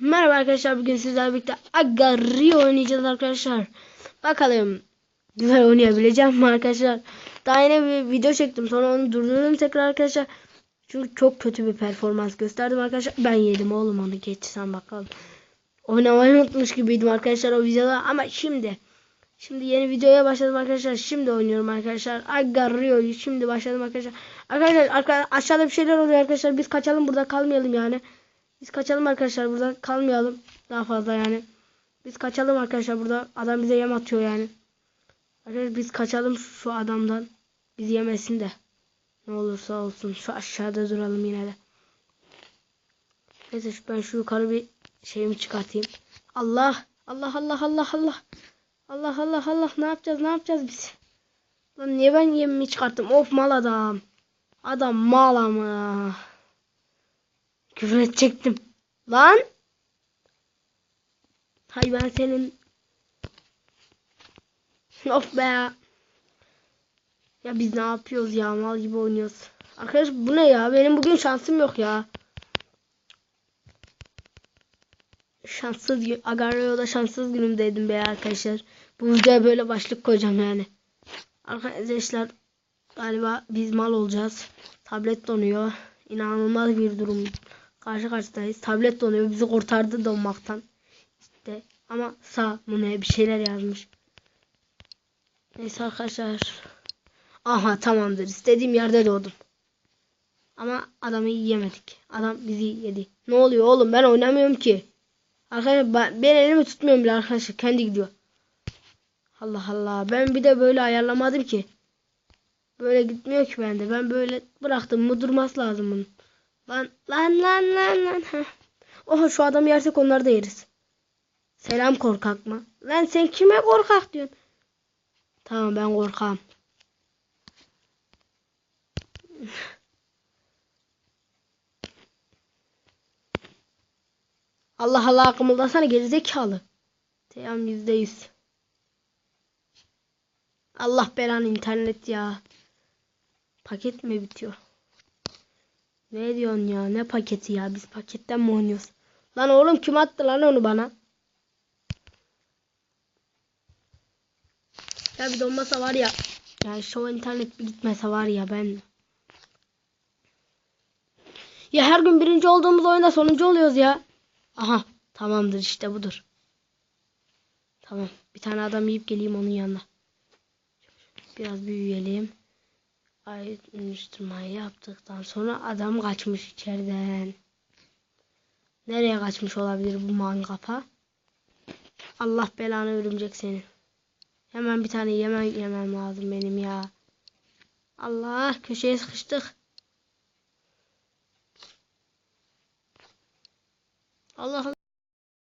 Merhaba arkadaşlar bugün sizlerle birlikte Agario oynayacağız arkadaşlar. Bakalım güzel oynayabileceğim mi arkadaşlar. Daha yeni bir video çektim sonra onu durdurdum tekrar arkadaşlar. Çünkü çok kötü bir performans gösterdim arkadaşlar. Ben yedim oğlum onu geç sen bakalım. Oynamayı unutmuş gibiydim arkadaşlar o videoda ama şimdi. Şimdi yeni videoya başladım arkadaşlar. Şimdi oynuyorum arkadaşlar. Agario'yu şimdi başladım arkadaşlar. Arkadaşlar arka, aşağıda bir şeyler oluyor arkadaşlar. Biz kaçalım burada kalmayalım yani. Biz kaçalım arkadaşlar burada kalmayalım. Daha fazla yani. Biz kaçalım arkadaşlar burada. Adam bize yem atıyor yani. Arkadaşlar biz kaçalım şu adamdan. Bizi yemesin de. Ne olursa olsun. Şu aşağıda duralım yine de. Neyse ben şu yukarı bir şeyimi çıkartayım. Allah. Allah Allah Allah Allah. Allah Allah Allah ne yapacağız ne yapacağız biz? Lan niye ben yemimi çıkarttım? Of mal adam. Adam mal ama. Küfür edecektim. Lan. Hay ben senin. of be. Ya biz ne yapıyoruz ya mal gibi oynuyoruz. Arkadaş bu ne ya? Benim bugün şansım yok ya. Şanssız. Agario'da şanssız günümdeydim be arkadaşlar. Bu videoya böyle başlık koyacağım yani. Arkadaşlar galiba biz mal olacağız. Tablet donuyor. İnanılmaz bir durum. Karşı karşıyayız. Tablet donuyor. Bizi kurtardı donmaktan. İşte ama sağ mı bir şeyler yazmış. Neyse arkadaşlar. Aha tamamdır. İstediğim yerde doğdum. Ama adamı yiyemedik. Adam bizi yedi. Ne oluyor oğlum ben oynamıyorum ki. Arkadaşlar ben, ben elimi tutmuyorum bile arkadaşlar. Kendi gidiyor. Allah Allah. Ben bir de böyle ayarlamadım ki. Böyle gitmiyor ki bende. Ben böyle bıraktım mı durması lazım bunun. Lan lan lan lan lan. Oha şu adamı yersek onları da yeriz. Selam korkak mı? Lan sen kime korkak diyorsun? Tamam ben korkam. Allah Allah kımıldasana gerizekalı. Tamam yüzde yüz. Allah belanı internet ya. Paket mi bitiyor? Ne diyorsun ya? Ne paketi ya? Biz paketten mi oynuyoruz? Lan oğlum kim attı lan onu bana? Ya bir donmasa var ya. Ya şu internet bir gitmese var ya ben. Ya her gün birinci olduğumuz oyunda sonuncu oluyoruz ya. Aha tamamdır işte budur. Tamam bir tane adam yiyip geleyim onun yanına. Biraz büyüyelim. Ayrıştırmayı yaptıktan sonra adam kaçmış içeriden. Nereye kaçmış olabilir bu mangapa? Allah belanı örümcek senin. Hemen bir tane yemen yemem lazım benim ya. Allah köşeye sıkıştık. Allah.